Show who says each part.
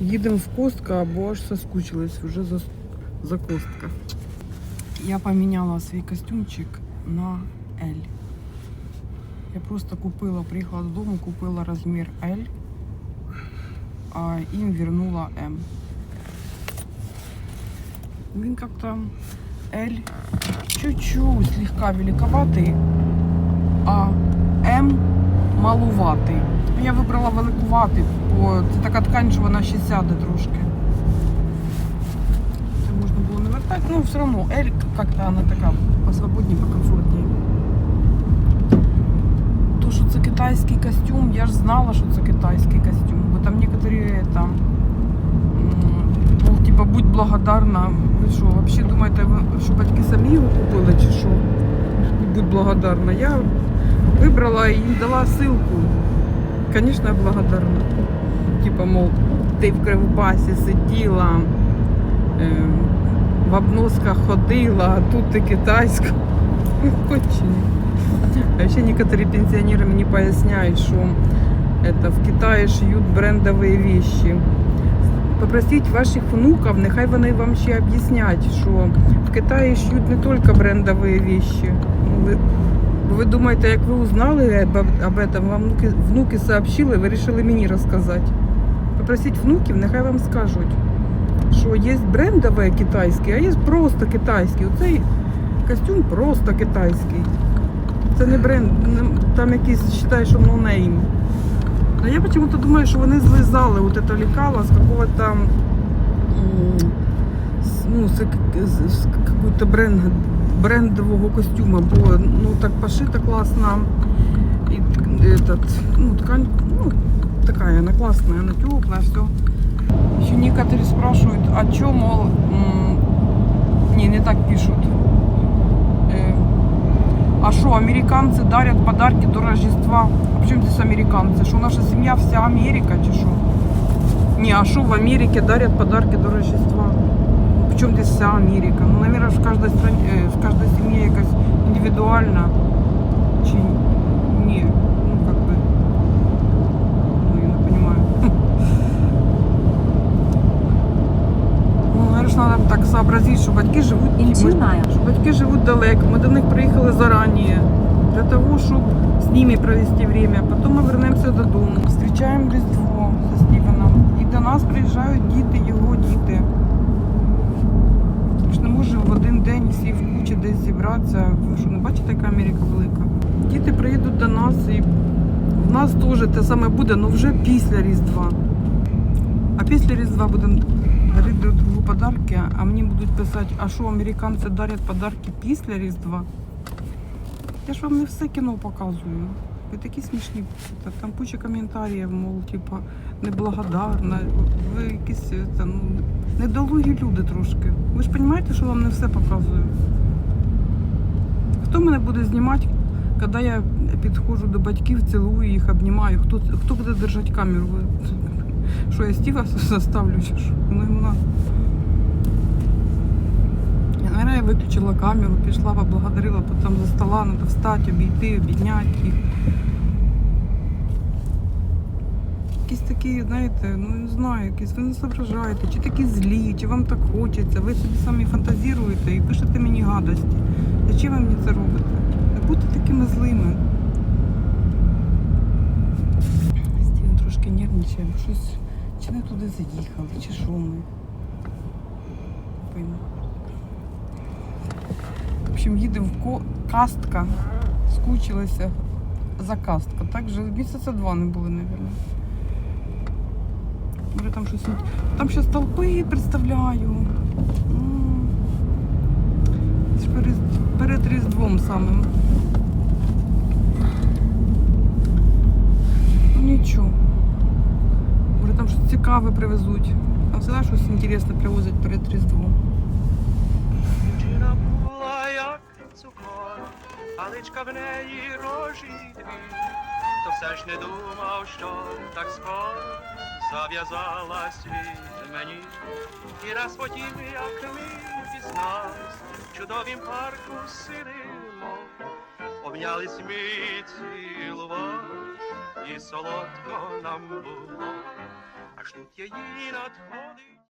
Speaker 1: Їдемо в Костка, або аж соскучились вже за, за Костка. Я поміняла свій костюмчик на L. Я просто купила, приїхала додому, купила розмір L, а їм вернула M. Він как-то L чуть-чуть слегка великоватий, а М малуватий. Я вибрала великуватий, бо це така ткань, що вона ще сяде трошки. Це можна було не вертати, ну все одно L как-то вона така посвободнее, покомфортнее. То, що це китайський костюм, я ж знала, що це китайський костюм, бо там некоторі там типа будь благодарна. Ви що, взагалі думаєте, що батьки самі його купили чи що? Будь благодарна. Я вибрала і дала ссылку. Я благодарна Типа, мол, ти в Кривбасі сиділа, е, в обносках ходила, а тут ти китайська. Кончені. А ще некоторые пенсионеры мне поясняют, что это в Китае шьют брендовые вещи. Попросіть ваших внуків, нехай вони вам ще об'яснять, що в Китаї шьють не тільки брендові вещи. Ну, Ви, бо ви думаєте, як ви узнали об, об этом, вам внуки, внуки сообщили, ви вирішили мені розказати. Попросіть внуків, нехай вам скажуть, що є брендове китайське, а є просто китайський. Оцей костюм просто китайський. Це не бренд, там якийсь вважає, що ноунейм. А я почему-то думаю, що вони злизали вот это лекало с какого-то м, ну, з- з какого-то бренд, брендового костюма, бо ну так пошито классно. И этот, ну, ткань, ну, такая, она классная, она теплая, все. Еще некоторые спрашивают, а чё, мол, не, не так пишут. Э, а что, американцы дарят подарки до Рождества? А почему здесь американцы? Что наша семья вся Америка, чи что? Не, а что в Америке дарят подарки до Рождества? Причем здесь вся Америка? Ну, наверное, в каждой стране, э, в каждой семье якось индивидуально. Ну, наверное, так сообразить, что батьки живут...
Speaker 2: In two
Speaker 1: ми- що батьки живуть далеко, ми до них приїхали зарані, для того, щоб з ними провести время. Потім ми вернемося додому, зустрічаємо Різдво зі Стівеном. І до нас приїжджають діти, його діти. Ми ж не можемо в один день всі в кучі десь зібратися. Ви що, не бачите, яка Америка велика? Діти приїдуть до нас і в нас теж те саме буде, але вже після Різдва. Після Різдва будемо дарити друг другу подарки, а мені будуть писати, а що американці дарять подарки після Різдва? Я ж вам не все кіно показую. Ви такі смішні. Там куча коментарів, мов, типа, неблагодарна. Ви якісь е, це, ну, недолугі люди трошки. Ви ж розумієте, що вам не все показую? Хто мене буде знімати, коли я підходжу до батьків, цілую їх, обнімаю? Хто, хто буде держати камеру? Що я Стіва заставлю чи? Ну йому надо. Я, наверное, я виключила камеру, пішла, поблагодарила, потім за стола, треба встати, обійти, обідняти їх. Якісь такі, знаєте, ну не знаю, якісь ви не соображаєте, чи такі злі, чи вам так хочеться, ви собі самі фантазіруєте і пишете мені гадості. Зачем ви мені це робите? Не будьте такими злими. Бо щось чи не туди заїхали, чи що ми. Пойму. В общем, їдемо в Ко- Кастка. Скучилася за Кастка. Так же місяця два не були, мабуть. Може там щось. Там ще столпи представляю. Перед, перед Різдвом самим. Ну нічого. Може цікаве привезуть. Там завжди щось інтересне привозять перед Різдвом.
Speaker 3: Дівчина була як цукор, а личка в неї рожі дві, то все ж не думав, що так скоро зав'язалась від мені. І раз потім, як ми пізнались, в чудовім парку сидимо, обнялись ми цілували, і солодко нам було. Аж тут її надходить